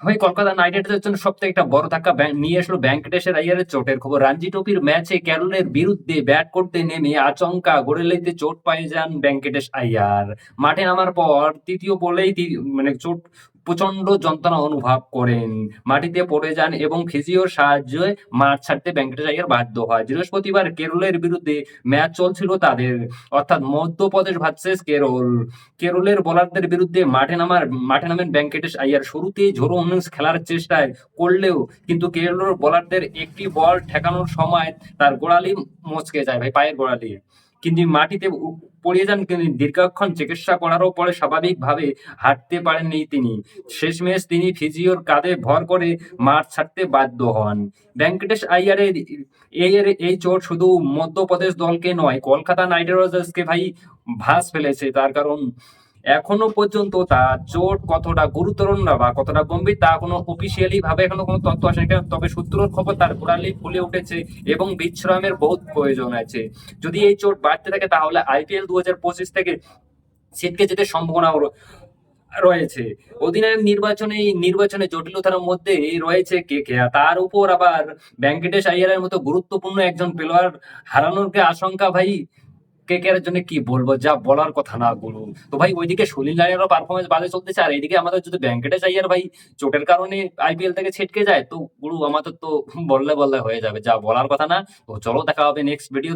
ভাই, কলকাতা নাইট রাইডার্সের জন্য সবথেকে একটা বড় ধাক্কা নিয়ে আসলো ব্যাংকটেশের আইয়ারের চোটের খবর। রঞ্জি ট্রফির ম্যাচে ক্যারলের বিরুদ্ধে ব্যাট করতে নেমে আচমকা গোড়েলাইতে চোট পায়ে যান ব্যাংকটেশ আইয়ার মাঠে নামার পর তৃতীয় বলেই মানে চোট প্রচণ্ড যন্ত্রণা অনুভব করেন। মাটিতে পড়ে যান এবং ফিজিওর সাহায্যে মাঠ ছাড়তে ব্যাংকটেশ আইয়ার বাধ্য হয়। বৃহস্পতিবার কেরলের বিরুদ্ধে ম্যাচ চলছিল তাদের। অর্থাৎ মধ্যপ্রদেশ ভার্সেস কেরল। কেরলের বোলারদের বিরুদ্ধে মাঠে নামার, মাঠে নামেন ব্যাংকেটেশ আইয়ার শুরুতেই ঝোড়ো ইনিংস খেলার চেষ্টায় করলেও কিন্তু কেরলের বোলারদের একটি বল ঠেকানোর সময় তার গোড়ালি মচকে যায়। ভাই, পায়ের গোড়ালি। কিন্তু মাটিতে পড়িয়ে পড়ে যান কিন্তু দীর্ঘক্ষণ চিকিৎসা করারও পরে স্বাভাবিকভাবে হাঁটতে পারেননি তিনি। শেষমেশ তিনি ফিজিওর কাঁধে ভর করে মাঠ ছাড়তে বাধ্য হন। ভেঙ্কটেশ আইয়ারের এই এই চোট শুধু মধ্যপ্রদেশ দলকে নয়, কলকাতা নাইট রাইডার্সকে ভাই ভাস ফেলেছে। তার কারণ এখনও পর্যন্ত তার চোট কতটা গুরুতর না বা কতটা গম্ভীর তা কোনো অফিসিয়ালি ভাবে এখনও কোনো তথ্য আসেনি তবে সূত্রর খবর তার গোড়ালি ফুলে উঠেছে এবং বিশ্রামের বহুত প্রয়োজন আছে। যদি এই চোট বাড়তে থাকে তাহলে আইপিএল দু হাজার পঁচিশ থেকে ছিটকে যেতে সম্ভাবনা রয়েছে। অধিনায়ক নির্বাচনে নির্বাচনে জটিলতার মধ্যে রয়েছে কে কে তার উপর আবার ভেঙ্কটেশ আইয়ারের মতো গুরুত্বপূর্ণ একজন প্লেয়ার হারানোর কে আশঙ্কা ভাই কে কে জন্য কি বলব? যা বলার কথা না গুরু তো ভাই, ওইদিকে সলিল লাইনেরও পারফরমেন্স বাজে চলতেছে, আর এইদিকে আমাদের যদি ব্যাংকেটে যাই আর ভাই, চোটের কারণে আইপিএল থেকে ছিটকে যায়, তো গুরু আমাদের তো বললে বললে হয়ে যাবে, যা বলার কথা না। তো চলো, দেখা হবে নেক্সট ভিডিও